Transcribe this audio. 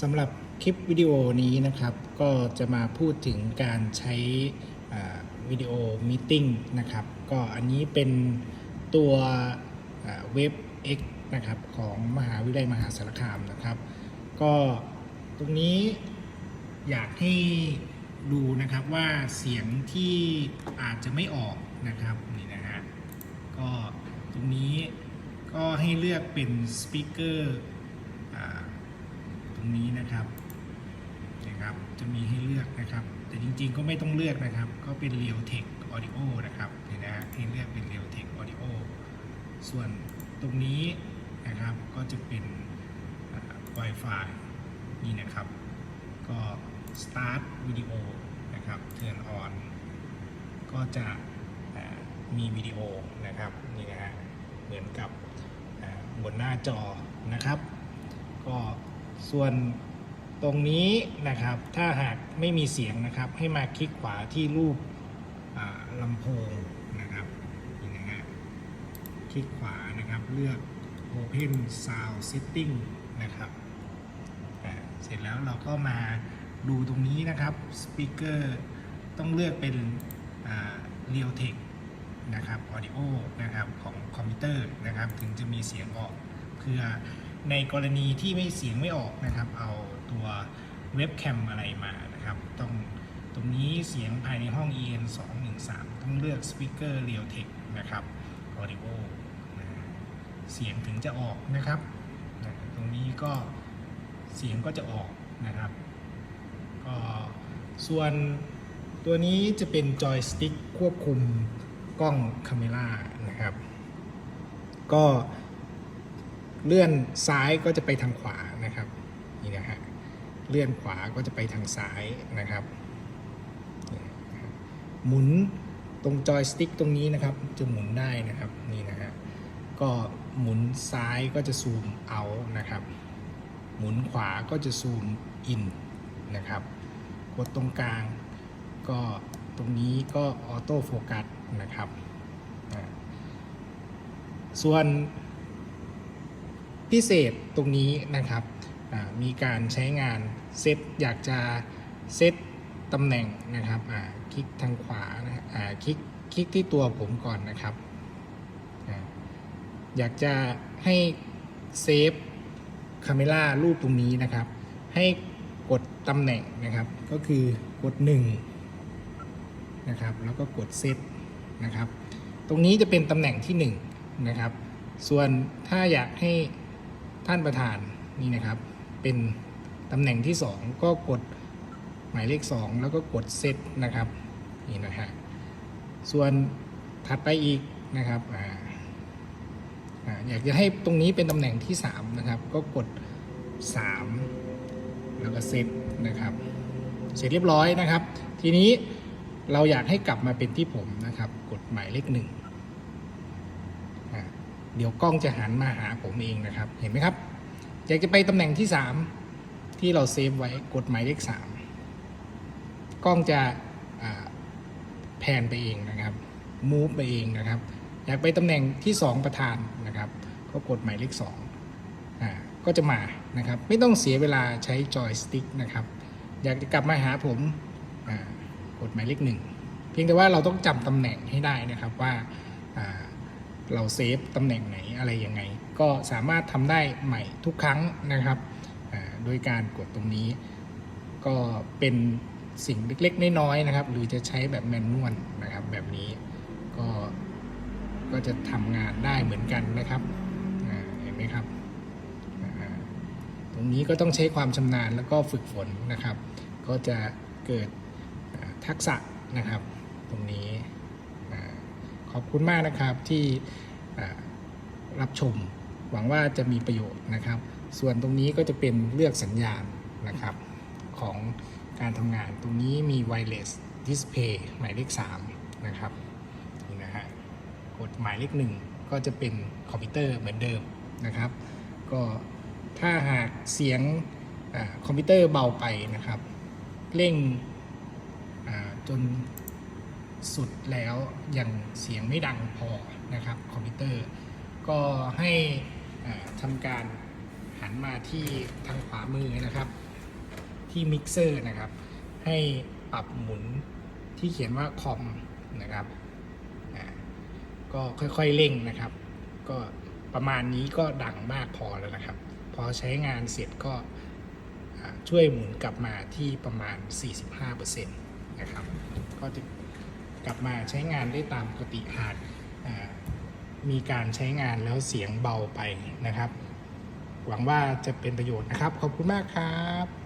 สำหรับคลิปวิดีโอนี้นะครับก็จะมาพูดถึงการใช้วิดีโอมีติ้งนะครับก็อันนี้เป็นตัวเว็บ X นะครับของมหาวิทยาลัยมหาสารคามนะครับ ก็ตรงนี้อยากให้ดูนะครับว่าเสียงที่อาจจะไม่ออกนะครับนี่นะฮะก็ตรงนี้ก็ให้เลือกเป็นสปีกเกอร์ รงนี้นะครับนะครับจะมีให้เลือกนะครับ แต่จริงๆก็ไม่ต้องเลือกนะครับ ก็เป็น Realtek Audio นะครับนี่นะฮะให้เลือกเป็น Realtek Audio ส่วนตรงนี้นะครับก็จะเป็น Wi-Fi นี่นะครับ ก็ Start Video นะครับ Turn on ก็จะมีวิดีโอนะครับนี่นะฮะเหมือนกับบนหน้าจอนะครับ ก็ ส่วนตรงนี้นะครับถ้าหากไม่มีเสียงนะครับ ให้มาคลิกขวาที่รูปลำโพงนะครับนี่นะฮะคลิกขวานะครับเลือก Open Sound Setting นะครับเสร็จแล้วเราก็มาดูตรงนี้นะครับสปีกเกอร์ต้องเลือกเป็น Realtek นะครับ Audio นะครับของคอมพิวเตอร์นะครับ ถึงจะมีเสียงออกเพื่อ ในกรณีที่ไม่เสียงไม่ออกนะครับ เอาตัวเว็บแคมอะไรมานะครับ ต้องตรงนี้เสียงภายในห้อง EN 2 1 3 ต้องเลือก Speaker Realtek นะครับ Audio นะเสียงถึงจะออกนะครับนะตรงนี้ก็เสียงก็จะออกนะครับ ก็ส่วนตัวนี้จะเป็นจอยสติ๊กควบคุมกล้องคาเมรานะครับ ก็ เลื่อนซ้ายก็จะไปทางขวานะครับนี่นะฮะเลื่อนขวาก็จะไปทางซ้ายนะครับ หมุนตรงจอยสติ๊กตรงนี้นะครับจะหมุนได้นะครับนี่นะฮะก็หมุนซ้ายก็จะซูมเอานะครับ หมุนขวาก็จะซูมอินนะครับกดตรงกลาง ก็ตรงนี้ก็ออโต้โฟกัสนะครับส่วน พิเศษตรงนี้นะครับมีการใช้งานเซตอยากจะเซตตำแหน่งนะครับคลิกทางขวานะคลิกคลิกที่ตัวผมก่อนนะครับอ่าอยากจะให้เซฟคาเมล่ารูปตรงนี้นะครับ ให้กดตำแหน่งนะครับ ก็คือกด1นะครับแล้วก็กดเซตนะครับ ตรงนี้จะเป็นตำแหน่งที่1นะครับ ส่วนถ้าอยากให้ ท่านประธานนี่นะครับ เป็นตำแหน่งที่ 2 ก็กดหมายเลข 2 แล้วก็กดเซตนะครับนี่นะฮะส่วนถัดไปอีกนะครับอาอ่าอยากจะให้ตรงนี้เป็นตำแหน่งที่ 3 นะครับ ก็กด 3 แล้วก็เซตนะครับ เสร็จเรียบร้อยนะครับ ทีนี้เราอยากให้กลับมาเป็นที่ผมนะครับ กดหมายเลขหนึ่ง เดี๋ยวกล้องจะหันมาหาผมเองนะครับ เห็นไหมครับ อยากจะไปตำแหน่งที่ 3 ที่เราเซฟไว้กดหมายเลข 3 กล้องจะอ่าแพนไปเองนะครับมูฟไปเองนะครับ อยากไปตำแหน่งที่ 2 ประธานนะครับ ก็กดหมายเลข2อ่าก็จะมานะครับ ไม่ต้องเสียเวลาใช้จอยสติ๊กนะครับ อยากจะกลับมาหาผมอ่ากดหมายเลขหนึ่งเพียงแต่ว่าเราต้องจำตำแหน่งให้ได้นะครับว่าอ่า เราเซฟตำแหน่งไหนอะไรยังไง ก็สามารถทำได้ใหม่ทุกครั้งนะครับโดยการกดตรงนี้ ก็เป็นสิ่งเล็กๆน้อยๆนะครับ หรือจะใช้แบบแมนนวลนะครับแบบนี้ก็ก็จะทำงานได้เหมือนกันนะครับเห็นไหมครับ ตรงนี้ก็ต้องใช้ความชำนาญแล้วก็ฝึกฝนนะครับ ก็จะเกิดทักษะนะครับ ตรงนี้ ขอบคุณมากนะครับที่รับชม หวังว่าจะมีประโยชน์นะครับ ส่วนตรงนี้ก็จะเป็นเลือกสัญญาณนะครับของการทำงาน ตรงนี้มี wireless display หมายเลข 3 นะครับนี่นะฮะกดหมายเลข 1 ก็จะเป็นคอมพิวเตอร์เหมือนเดิมนะครับ ก็ถ้าหากเสียงอคอมพิวเตอร์เบาไปนะครับ เร่งจน สุดแล้วยังเสียงไม่ดังพอนะครับคอมพิวเตอร์ ก็ให้ทำการหันมาที่ทางขวามือนะครับ ที่มิกเซอร์นะครับ ให้ปรับหมุนที่เขียนว่าคอมนะครับอ่าก็ค่อยๆเร่งนะครับ ก็ประมาณนี้ก็ดังมากพอแล้วนะครับ พอใช้งานเสร็จก็ช่วยหมุนกลับมาที่ประมาณ 45%นะครับ ก็จะ กลับมาใช้งานได้ตามปกติหากมีการใช้งานแล้วเสียงเบาไปนะครับ หวังว่าจะเป็นประโยชน์นะครับ ขอบคุณมากครับ